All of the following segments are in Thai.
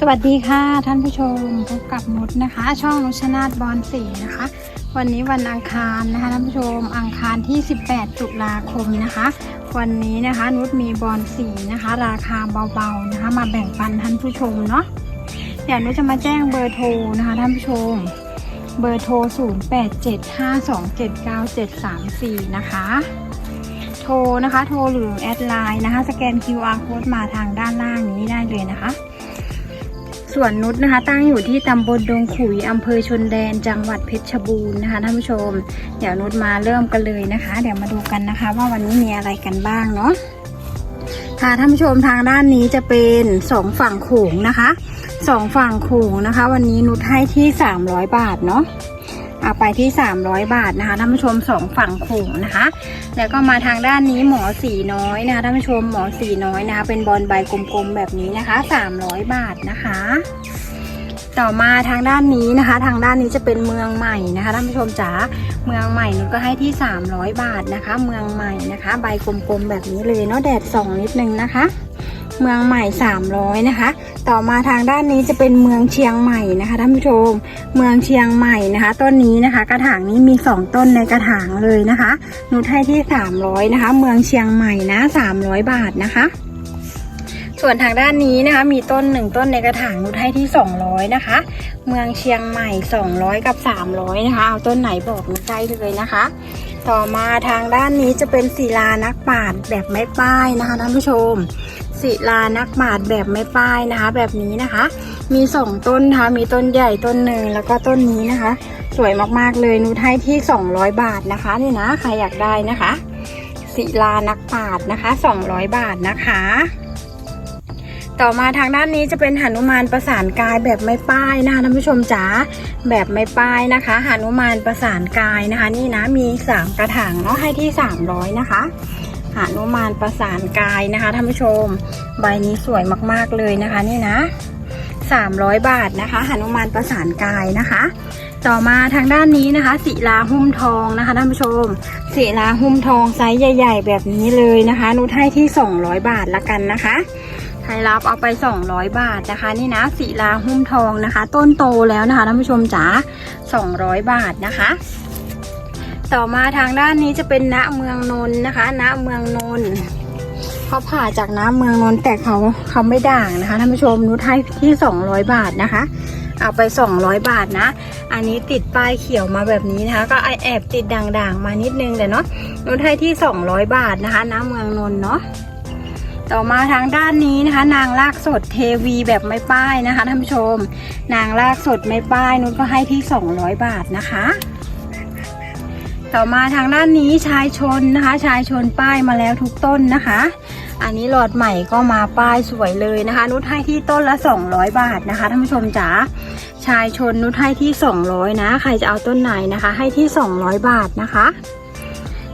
สวัสดีค่ะท่านผู้ชมพบกับนุชนะคะ ช่องนุชนาธบอลสีนะคะ วันนี้วันอังคารนะคะท่านผู้ชมอังคารที่ 18 ตุลาคมนะคะ วันนี้นะคะนุชมีบอลสีนะคะ ราคาเบาๆนะคะ มาแบ่งปันท่านผู้ชมเนาะเดี๋ยวนุชจะมาแจ้งเบอร์โทรนะคะท่านผู้ชม เบอร์โทร 0875279734 นะคะโทรนะคะ โทรหรือแอดไลน์นะคะ สแกน QR code มาทางด้านล่างนี้ได้เลยนะคะ ส่วนนุชนะคะ ตั้งอยู่ที่ตำบลดงขุยอำเภอชนแดนจังหวัดเพชรบูรณ์นะคะท่านผู้ชม เดี๋ยวนุชมาเริ่มกันเลยนะคะ เดี๋ยวมาดูกันนะคะ ว่าวันนี้มีอะไรกันบ้างเนาะค่ะท่านผู้ชมทางด้านนี้จะเป็นสองฝั่งโขงนะคะสองฝั่งโขงนะคะ วันนี้นุชให้ที่ 300 บาทเนาะ เอาไปที่ 300 บาทนะคะท่านผู้ชมสองฝั่งโขงนะคะ แล้วก็มาทางด้านนี้หมอสีน้อยนะคะท่านผู้ชมหมอสีน้อยนะคะ เป็นบอลใบกลมๆแบบนี้นะคะ 300 บาทนะคะ ต่อมาทางด้านนี้นะคะ ทางด้านนี้จะเป็นเมืองใหม่นะคะท่านผู้ชมจ๋าเมืองใหม่นุชก็ให้ที่ 300 บาทนะคะ เมืองใหม่นะคะ ใบกลมๆแบบนี้เลยเนาะแดดส่องนิดนึงนะคะ เมืองใหม่ 300 นะคะ ต่อมาทางด้านนี้จะเป็นเมืองเชียงใหม่นะคะท่านผู้ชม เมืองเชียงใหม่นะคะ ต้นนี้นะคะ กระถางนี้มี 2 ต้นในกระถางเลยนะคะนุชให้ที่ 300 นะคะ เมืองเชียงใหม่นะ 300 บาทนะคะส่วนทางด้านนี้นะคะ มีต้นหนึ่งต้นในกระถางนุชให้ที่ 200 นะคะ เมืองเชียงใหม่ 200 กับ 300 นะคะ เอาต้นไหนบอกนุชได้เลยนะคะ ต่อมาทางด้านนี้จะเป็นศิลานักปราชญ์แบบไม้ป้ายนะคะท่านผู้ชม ศิลานักปราชญ์แบบไม้ป้ายนะคะ แบบนี้นะคะ มีสองต้นนะคะมีต้นใหญ่ต้นหนึ่งแล้วก็ต้นนี้นะคะ สวยมากๆเลยนุชให้ที่ 200 บาทนะคะนี่นะใครอยากได้นะคะ ศิลานักปาชญ์นะคะ 200 บาทนะคะ ต่อมาทางด้านนี้จะเป็นหนุมานประสานกายแบบไม้ป้ายนะคะท่านผู้ชมจ๋าแบบไม้ป้ายนะคะหนุมานประสานกายนะคะ นี่นะมีสามกระถางเนาะให้ที่ 300 นะคะ หนุมานประสานกายนะคะท่านผู้ชม ใบนี้สวยมากๆเลยนะคะนี่นะ 300 บาทนะคะหนุมานประสานกายนะคะ ต่อมาทางด้านนี้นะคะศิลาหุ้มทองนะคะท่านผู้ชมศิลาหุ้มทองไซส์ใหญ่ ๆ แบบนี้เลยนะคะนุชให้ที่ 200 บาทละกันนะคะใครรับเอาไป 200 บาทนะคะ นี่นะศิลาหุ้มทองนะคะ ต้นโตแล้วนะคะท่านผู้ชมจ๋า200 บาทนะคะ ต่อมาทางด้านนี้จะเป็นณเมืองนนท์นะคะณเมืองนนท์เขาผ่าจากน้ำเมืองนนท์แต่เขาเขาไม่ด่างนะคะท่านผู้ชมนุชให้ที่ 200 บาทนะคะ เอาไป 200 บาทนะ อันนี้ติดป้ายเขียวมาแบบนี้นะคะ ก็ไอแอบติดด่างๆมานิดนึงแต่เนาะนุชให้ที่ 200 บาทนะคะ น้ำเมืองนนท์เนาะต่อมาทางด้านนี้นะคะ นางลากสดเทวีแบบไม้ป้ายนะคะท่านผู้ชม นางลากสดไม้ป้ายนุชก็ให้ที่ 200 บาทนะคะ ต่อมาทางด้านนี้ชายชนนะคะ ชายชนป้ายมาแล้วทุกต้นนะคะ อันนี้หลอดใหม่ก็มาป้ายสวยเลยนะคะ นุชให้ที่ต้นละ 200 บาทนะคะท่านผู้ชมจ๋าชายชนนุชให้ที่ 200 นะ ใครจะเอาต้นไหนนะคะ ให้ที่ 200 บาทนะคะ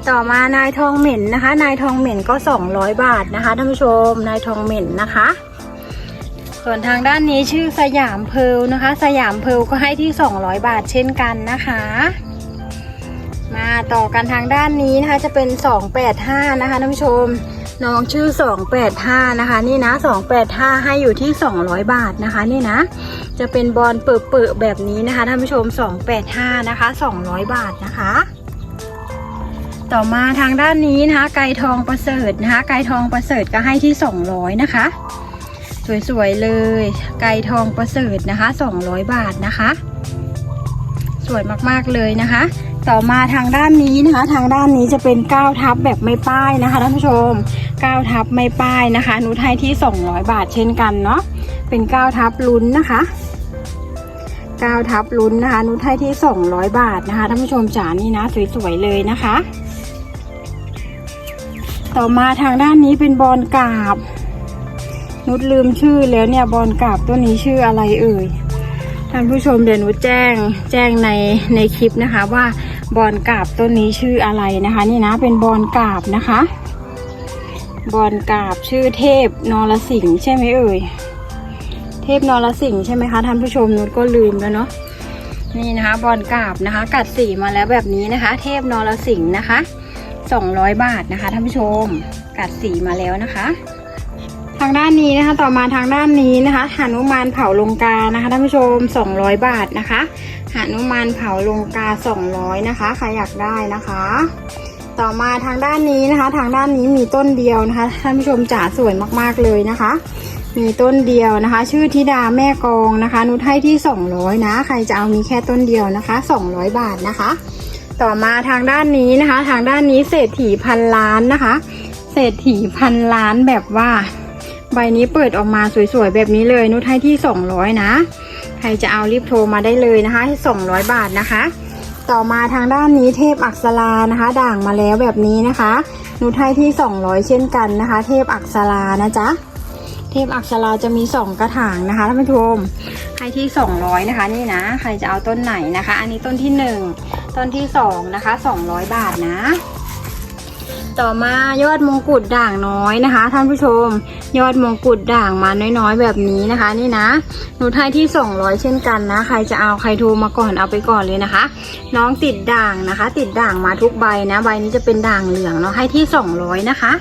ต่อมานายทองเหม็นนะคะ นายทองเหม็นก็ 200 บาทนะคะท่านผู้ชมนายทองเหม็นนะคะส่วนทางด้านนี้ชื่อสยามเพลนะคะ สยามเพลก็ให้ที่ 200 บาทเช่นกันนะคะ ต่อกันทางด้านนี้นะคะ จะเป็น 285 นะคะท่านผู้ชม น้องชื่อ 285 นะคะ นี่นะ 285 ให้อยู่ที่ 200 บาทนะคะ นี่นะ จะเป็นบอลเปิดๆแบบนี้นะคะท่านผู้ชม 285 นะคะ 200 บาทนะคะต่อมาทางด้านนี้นะคะไก่ทองประเสริฐนะคะไก่ทองประเสริฐก็ให้ที่ 200 นะคะ สวยๆเลยไก่ทองประเสริฐนะคะ 200 บาทนะคะ สวยมากๆเลยนะคะ ต่อมาทางด้านนี้นะคะ ทางด้านนี้จะเป็นก้าวทับแบบไม่ป้ายนะคะท่านผู้ชมก้าวทับไม่ป้ายนะคะ นุชให้ที่ 200 บาทเช่นกันเนาะเป็นก้าวทับลุ้นนะคะก้าวทับลุ้นนะคะ นุชให้ที่ 200 บาทนะคะท่านผู้ชมจ๋านี่นะสวยๆเลยนะคะ ต่อมาทางด้านนี้เป็นบอลกาบ นุชลืมชื่อแล้วเนี่ยบอลกาบตัวนี้ชื่ออะไรเอ่ยท่านผู้ชมเดี๋ยวหนูแจ้งแจ้งในในคลิปนะคะว่า บอลกาบต้นนี้ชื่ออะไรนะคะ นี่นะเป็นบอลกาบนะคะ บอลกาบชื่อเทพนรสิงห์ใช่ไหมเอ่ยเทพนรสิงห์ใช่ไหมคะท่านผู้ชมนุชก็ลืมแล้วเนาะนี่นะคะบอลกาบนะคะ กัดสีมาแล้วแบบนี้นะคะ เทพนรสิงห์นะคะ 200 บาทนะคะท่านผู้ชม กัดสีมาแล้วนะคะ ทางด้านนี้นะคะต่อมาทางด้านนี้นะคะหานุมานเผาลงกานะคะท่านผู้ชม 200 บาทนะคะหานุมานเผาลงกา 200 นะคะใครอยากได้นะคะ ต่อมาทางด้านนี้นะคะ ทางด้านนี้มีต้นเดียวนะคะท่านผู้ชมจ๋าสวยมากๆเลยนะคะ มีต้นเดียวนะคะ ชื่อธิดาแม่กองนะคะ นุชให้ที่ 200 นะ ใครจะเอามีแค่ต้นเดียวนะคะ 200 บาทนะคะ ต่อมาทางด้านนี้นะคะ ทางด้านนี้เศรษฐีพันล้านนะคะ เศรษฐีพันล้านแบบว่า ใบนี้เปิดออกมาสวยๆแบบนี้เลยนุชให้ที่ 200 นะ ใครจะเอารีบโทรมาได้เลยนะคะให้200 บาทนะคะ ต่อมาทางด้านนี้เทพอักษรานะคะ ด่างมาแล้วแบบนี้นะคะ นุชให้ที่ 200 เช่นกันนะคะ เทพอักษรานะจ๊ะเทพอักษราจะมี 2 กระถางนะคะท่านผู้ชมให้ที่ 200 นะคะ นี่นะ ใครจะเอาต้นไหนนะคะ อันนี้ต้นที่ 1 ต้นที่ 2 นะคะ 200 บาทนะ ต่อมายอดมงกุฎด่างน้อยนะคะ ท่านผู้ชม ยอดมงกุฎด่างมาน้อยๆ แบบนี้นะคะ นี่นะ หนูไทยที่ 200 เช่นกันนะ ใครจะเอาใครโทรมาก่อนเอาไปก่อนเลยนะคะ น้องติดด่างนะคะ ติดด่างมาทุกใบนะ ใบนี้จะเป็นด่างเหลืองเนาะให้ที่ 200 นะคะ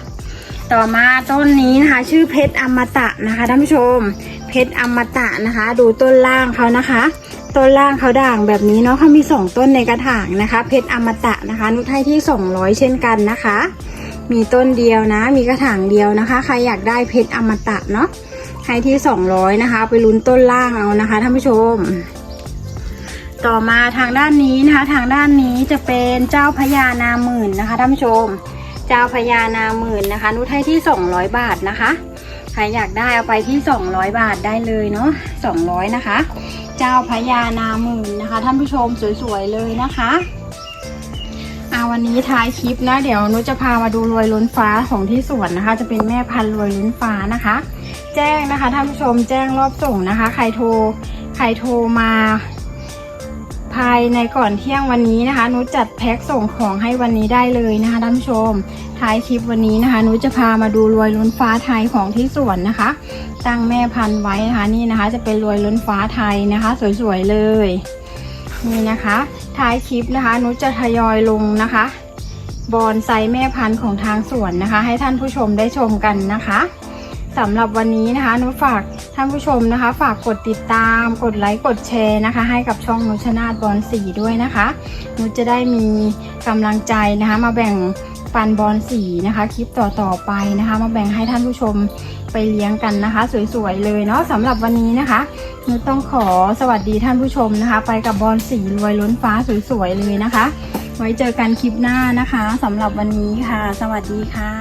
ต่อมาต้นนี้นะคะ ชื่อเพชรอมตะนะคะท่านผู้ชม เพชรอมตะนะคะ ดูต้นล่างเขานะคะ ต้นล่างเขาด่างแบบนี้เนาะเขามีสองต้นในกระถางนะคะ เพชรอมตะนะคะ นุชให้ที่ 200 เช่นกันนะคะ มีต้นเดียวนะ มีกระถางเดียวนะคะ ใครอยากได้เพชรอมตะเนาะให้ที่ 200 นะคะ ไปลุ้นต้นล่างเอานะคะท่านผู้ชม ต่อมาทางด้านนี้นะคะ ทางด้านนี้จะเป็นเจ้าพญานาหมื่นนะคะท่านผู้ชม เจ้าพญานาหมื่นนะคะ นุชให้ที่ 200 บาทนะคะใครอยากได้เอาไปที่ 200 บาทได้เลยเนาะ200 นะคะ เจ้าพญานาหมื่นนะคะ ท่านผู้ชมสวยๆเลยนะคะอาวันนี้ท้ายคลิปนะเดี๋ยวนุจะพามาดูรวยล้นฟ้าของที่สวนนะคะ จะเป็นแม่พันธุ์รวยล้นฟ้านะคะ แจ้งนะคะท่านผู้ชมแจ้งรอบส่งนะคะ ใครโทรใครโทรมา ภายในก่อนเที่ยงวันนี้นะคะนุจัดแพ็คส่งของให้วันนี้ได้เลยนะคะท่านผู้ชมท้ายคลิปวันนี้นะคะนุจะพามาดูรวยล้นฟ้าไทยของที่สวนนะคะ ตั้งแม่พันธุ์ไว้นะคะนี่นะคะ จะเป็นรวยล้นฟ้าไทยนะคะ สวยๆเลยนี่นะคะ ท้ายคลิปนะคะนุจะทยอยลงนะคะ บอนไซแม่พันธุ์ของทางสวนนะคะ ให้ท่านผู้ชมได้ชมกันนะคะ สำหรับวันนี้นะคะนุฝากท่านผู้ชมนะคะ ฝากกดติดตาม กดไลค์กดแชร์นะคะ ให้กับช่องนุชนาดบอลสีด้วยนะคะนุจะได้มีกำลังใจนะคะ มาแบ่งปันบอลสีนะคะ คลิปต่อๆไปนะคะ มาแบ่งให้ท่านผู้ชมไปเลี้ยงกันนะคะ สวยๆเลยเนาะสำหรับวันนี้นะคะนุต้องขอสวัสดีท่านผู้ชมนะคะ ไปกับบอลสีรวยล้นฟ้าสวยๆเลยนะคะ ไว้เจอกันคลิปหน้านะคะสำหรับวันนี้ค่ะ สวัสดีค่ะ